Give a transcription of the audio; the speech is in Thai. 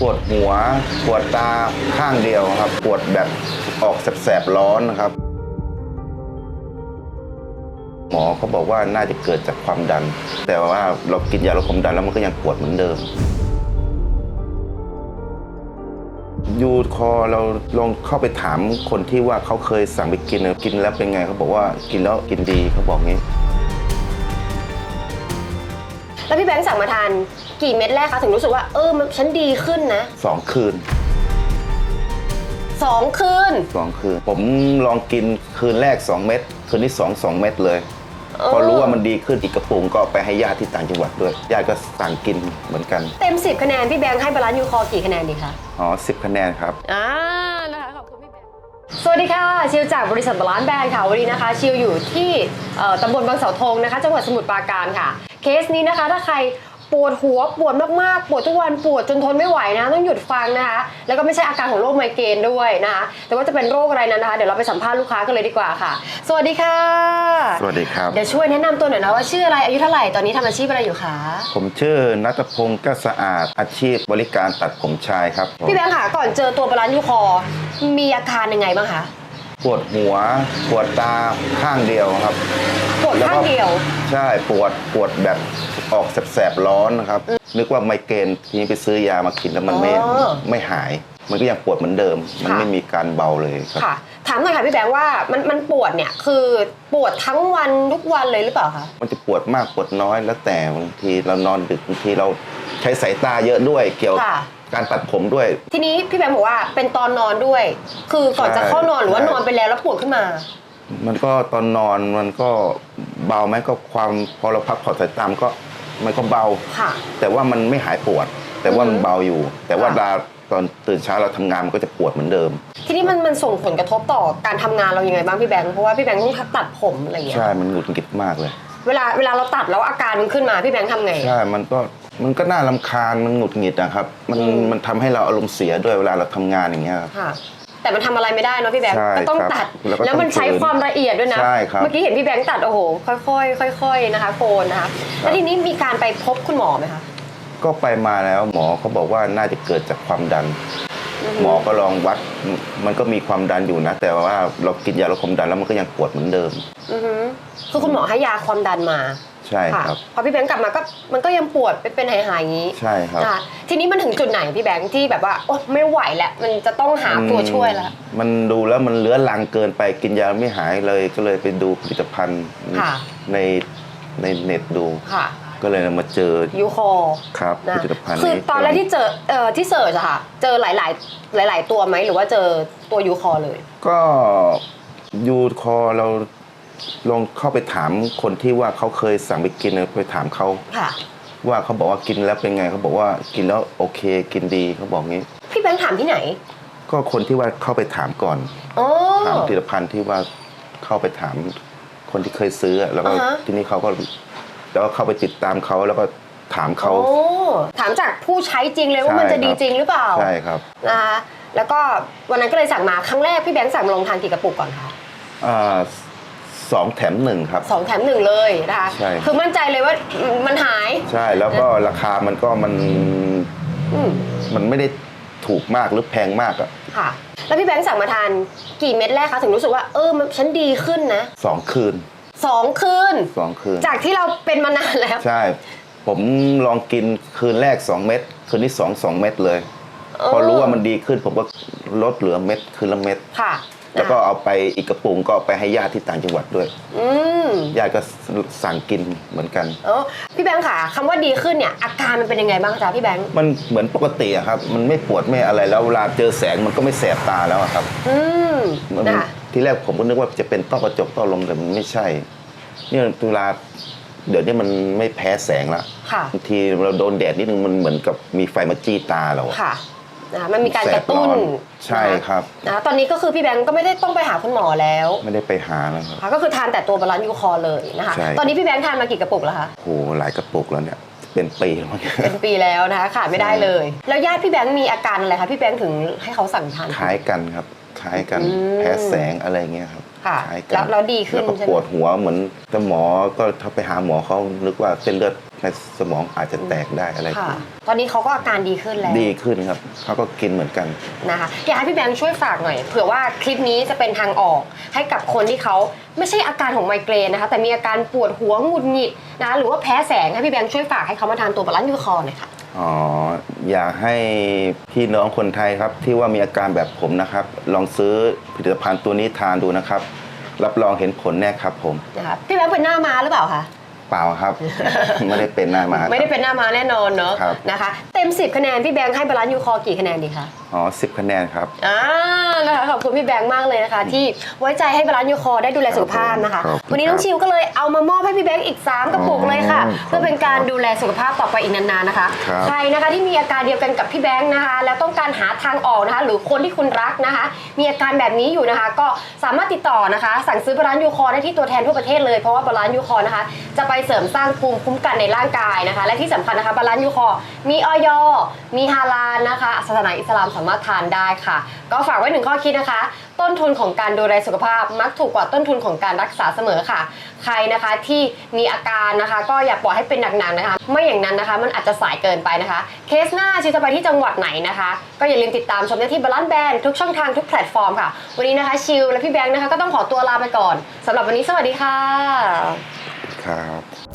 ปวดหัว ปวดตาข้างเดียวครับ ปวดแบบออกแสบๆร้อนนะครับ หมอเขาบอกว่าน่าจะเกิดจากความดัน แต่ว่าเรากินยาลดความดันแล้วมันก็ยังปวดเหมือนเดิม ยูคอเราลองเข้าไปถามคนที่ว่าเขาเคยสั่งไปกินกินแล้วเป็นไงเขาบอกว่ากินแล้วกินดีเขาบอกงี้ แล้วพี่แบงค์สั่งมาทาน กี่เม็ดแรกคะถึงรู้สึกว่าเออมันฉันดีขึ้นนะสองคืนสองคืนสองคืน ผมลองกินคืนแรก 2 เม็ดคืนที่2 2เม็ดเลยเออพอรู้ว่ามันดีขึ้นอีกกระปุกก็ไปให้ญาติที่ต่างจังหวัดด้วยญาติก็สั่งกินเหมือนกันเต็ม 10 คะแนน พี่แบงค์ให้บาลานซ์ยูคอกี่คะแนนดีคะอ๋อสิบคะแนนครับอ่านะคะขอบคุณพี่แบงค์สวัสดีค่ะ ชิวจากบริษัทบาลานซ์แบรนด์ค่ะวันนี้นะคะ ชิวอยู่ที่เอ่อตำบลบางเสาธงนะคะ จังหวัดสมุทรปราการค่ะ เคสนี้นะคะถ้าใคร ปวดหัวปวดมากๆ ปวดทุกวันปวดจนทนไม่ไหวนะ ต้องหยุดฟังนะคะ แล้วก็ไม่ใช่อาการของโรคไมเกรนด้วยนะคะแต่ว่าจะเป็นโรคอะไรนั้นนะคะ เดี๋ยวเราไปสัมภาษณ์ลูกค้ากันเลยดีกว่าค่ะ สวัสดีค่ะ สวัสดีครับ เดี๋ยวช่วยแนะนำตัวหน่อยนะว่าชื่ออะไรอายุเท่าไหร่ตอนนี้ทำอาชีพอะไรอยู่คะผมชื่อนัทพงศ์ก้าสะอาด อาชีพบริการตัดผมชายครับผมพี่แบงค์ค่ะก่อนเจอตัวบาลานซ์ยูคอมีอาการยังไงบ้างคะปวดหัว ปวดตาข้างเดียวครับปวดข้างเดียว ใช่ปวดปวดแบบ ออกแสบๆร้อนนะครับ นึกว่าไมเกรนทีนี้ไปซื้อยามากินแล้วมันไม่อ๋อ ไม่หาย มันก็ยังปวดเหมือนเดิม มันค่ะไม่มีการเบาเลยครับ ค่ะ ถามหน่อยค่ะพี่แบงค์ว่ามันมันปวดเนี่ยคือปวดทั้งวันทุกวันเลยหรือเปล่าคะมันจะปวดมากปวดน้อยแล้วแต่บางทีเรานอนดึกบางทีเราใช้สายตาเยอะด้วย เกี่ยวค่ะ การตัดผมด้วย ทีนี้พี่แบงค์บอกว่าเป็นตอนนอนด้วย คือก่อนจะเข้านอนหรือว่าใช่นอนไปแล้วแล้วปวดขึ้นมา มันก็ตอนนอนมันก็เบาไหมก็ความพอเราพักผ่อนสายตามนก็ มันก็เบา ค่ะแต่ว่ามันไม่หายปวด แต่ว่ามันอือฮึเบาอยู่ แต่ว่าค่ะเวลาตอนตื่นเช้าเราทำงานมันก็จะปวดเหมือนเดิม ทีนี้มันมันส่งผลกระทบต่อการทำงานเรายังไงบ้างพี่แบงค์เพราะว่าพี่แบงค์ต้องตัดผมอะไรอย่างเงี้ยใช่ มันหงุดหงิดมากเลย เวลาเวลาเราตัดแล้วอาการมันขึ้นมาพี่แบงค์ทำไง ใช่ มันก็มันก็น่าลำคาญ มันหงุดหงิดนะครับ มันอืมมันทำให้เราอารมณ์เสียด้วยเวลาเราทำงานอย่างเงี้ยครับ ค่ะ แต่มันทำอะไรไม่ได้เนาะพี่แบงค์ใช่ก็ต้องครับตัด แล้วก็แล้วมันต้องใช้ฝืนความละเอียดด้วยนะใช่ครับเมื่อกี้เห็นพี่แบงค์ตัดโอ้โหค่อยๆค่อย ๆนะคะโคนนะคะแล้วทีนี้มีการไปพบคุณหมอไหมคะก็ไปมาแล้วหมอเขาบอกว่าน่าจะเกิดจากความดัน หมอก็ลองวัดมันก็มีความดันอยู่นะ แต่ว่าเรากินยาลดความดันแล้วมันก็ยังปวดเหมือนเดิมอือฮึคือคุณหมอให้ยาความดันมา ใช่ค่ะครับพอพี่แบงค์กลับมาก็มันก็ยังปวดเป็นเป็นหายๆอย่างนี้ใช่ครับนะคะทีนี้มันถึงจุดไหนพี่แบงค์ที่แบบว่าโอ้ไม่ไหวแล้วมันจะต้องหาตัวช่วยแล้วมันดูแล้วมันเลื้อรังเกินไปกินยาไม่หายเลยก็เลยไปดูผลิตภัณฑ์ค่ะในในเน็ตดูค่ะก็เลยมาเจอยูคอครับนะผลิตภัณฑ์คือนี้ตอนแรกที่เจอเอ่อที่เสิร์ชอะค่ะ เจอหลาย ๆ หลาย ๆ ตัวไหมหรือว่าเจอตัวยูคอเลย ก็ยูคอเรา ลองเข้าไปถามคนที่ว่าเขาเคยสั่งไปกินนะไปถามเขาค่ะ ว่าเขาบอกว่ากินแล้วเป็นไงเขาบอกว่ากินแล้วโอเค กินดีเขาบอกงี้ พี่แบงค์ถามที่ไหน ก็คนที่ว่าเข้าไปถามก่อนอ๋อถามผลิตภัณฑ์ที่ว่าเข้าไปถามคนที่เคยซื้ออะแล้วก็อ่าฮะ ทีนี้เขาก็แล้วก็เข้าไปติดตามเขาแล้วก็ถามเขา โอ้ถามจากผู้ใช้จริงเลยว่ามันจะดีจริงหรือเปล่าใช่ครับนะคะแล้วก็วันนั้นก็เลยสั่งมาครั้งแรกพี่แบงค์สั่งมาลองทานกี่กระปุกก่อนคะ อ่า สองแถมหนึ่งครับ สองแถมหนึ่งเลยนะคะใช่ คือมั่นใจเลยว่ามันหายใช่แล้วก็ราคามันก็มันอืมมันไม่ได้ถูกมากหรือแพงมากอะค่ะ แล้วพี่แบงค์สั่งมาทานกี่เม็ดแรกคะถึงรู้สึกว่าเออมันฉันดีขึ้นนะสองคืนสองคืน สองคืน จากที่เราเป็นมานานแล้ว ใช่ ผมลองกินคืนแรก 2 เม็ดคืนที่2 2เม็ดเลย พอรู้ว่ามันดีขึ้นผมก็ลดเหลือเม็ดคืนละเม็ดค่ะ แล้วก็นะคะเอาไปอีกกระปุกก็เอาไปให้ญาติที่ต่างจังหวัดด้วยอืมญาติก็สั่งกินเหมือนกันเออพี่แบงค์ค่ะคำว่าดีขึ้นเนี่ยอาการมันเป็นยังไงบ้างจ๊ะพี่แบงค์มันเหมือนปกติอะครับ มันไม่ปวดไม่อะไรแล้วเวลาเจอแสงมันก็ไม่แสบตาแล้วอะครับ อืมมันนะคะที่แรกผมก็นึกว่าจะเป็นต้อกระจกต้อลมแต่มันไม่ใช่เนี่ยเวลาเดี๋ยวนี้มันไม่แพ้แสงละค่ะบางทีเราโดนแดดนิดนึงมันเหมือนกับมีไฟมาจี้ตาเราอะ ค่ะ นะคะมันมีการกระตุ้นแสบร้อนใช่ครับ นะคะตอนนี้ก็คือพี่แบงค์ก็ไม่ได้ต้องไปหาคุณหมอแล้วไม่ได้ไปหาแล้วครับ ค่ะก็คือทานแต่ตัวบาลานซ์ยูคอเลยนะคะ ใช่ ตอนนี้พี่แบงค์ทานมากี่กระปุกแล้วคะ โหหลายกระปุกแล้วเนี่ย เป็นปีแล้วมั้ง เป็นปีแล้วนะคะขาดไม่ได้เลย แล้วญาติพี่แบงค์มีอาการอะไรคะพี่แบงค์ถึงให้เขาสั่งทาน คล้ายกันครับ คล้ายกันอืมแพ้แสงอะไรเงี้ยครับค่ะคล้ายกัแล้วแล้วดีขึ้นแล้วก็ใช่ไหม ปวดหัวเหมือนแต่หมอก็ถ้าไปหาหมอเขานึกว่าเส้นเลือดใน สมองอาจจะแตกได้อะไรค่ะ ตอนนี้เขาก็อาการดีขึ้นแล้ว ดีขึ้นครับเขาก็กินเหมือนกันนะคะอยากให้พี่แบงค์ช่วยฝากหน่อยเผื่อว่าคลิปนี้จะเป็นทางออกให้กับคนที่เขาไม่ใช่อาการของไมเกรนนะคะ แต่มีอาการปวดหัวหงุดหงิดนะคะหรือว่าแพ้แสงให้พี่แบงค์ช่วยฝากให้เขามาทานตัวบาลานซ์ยูคอร์หน่อยค่ะอ๋ออยากให้พี่น้องคนไทยครับที่ว่ามีอาการแบบผมนะครับ ลองซื้อผลิตภัณฑ์ตัวนี้ทานดูนะครับ รับรองเห็นผลแน่ครับผมนะคะพี่แบงค์เป็นหน้าม้าหรือเปล่าคะ เปล่าครับ ไม่ได้เป็นหน้ามาครับไม่ได้เป็นหน้าม้าแน่นอนเนอะครับ นะคะ เต็ม 10 คะแนน พี่แบงค์ให้บาลานซ์ยูคอร์กี่คะแนนดีคะอ๋อสิบคะแนนครับ อ่านะคะขอบคุณพี่แบงค์มากเลยนะคะ ที่ไว้ใจให้บาลานซ์ยูคอร์ได้ดูแลสุขภาพนะคะ ครับวันนี้น้องชิวก็เลยเอามามอบให้พี่แบงค์อีก 3 กระปุกเลยค่ะ อ๋อเพื่อเป็นการดูแลสุขภาพต่อไปอีกนานๆนะคะ ครับ ใครนะคะที่มีอาการเดียวกันกับพี่แบงค์นะคะ แล้วต้องการหาทางออกนะคะ หรือคนที่คุณรักนะคะ มีอาการแบบนี้อยู่นะคะ ก็สามารถติดต่อนะคะ สั่งซื้อบาลานซ์ยูคอร์ได้ที่ตัวแทนทั่วประเทศเลยเพราะว่าบาลานซ์ยูคอร์นะคะ จะไปเสริมสร้างภูมิคุ้มกันในร่างกายนะคะ และที่สำคัญนะคะบาลานซ์ยูคอมีออยมีฮาลาลนะคะศาสนาอิสลามสามารถทานได้ค่ะ ก็ฝากไว้หนึ่งข้อคิดนะคะ ต้นทุนของการดูแลสุขภาพมักถูกกว่าต้นทุนของการรักษาเสมอค่ะ ใครนะคะที่มีอาการนะคะ ก็อย่าปล่อยให้เป็นหนักๆนะคะ ไม่อย่างนั้นนะคะ มันอาจจะสายเกินไปนะคะ เคสหน้าชิวจะไปที่จังหวัดไหนนะคะ ก็อย่าลืมติดตามชมได้ที่บาลานซ์แบนทุกช่องทางทุกแพลตฟอร์มค่ะ วันนี้นะคะชิวและพี่แบงค์นะคะก็ต้องขอตัวลาไปก่อนสำหรับวันนี้สวัสดีค่ะ ครับ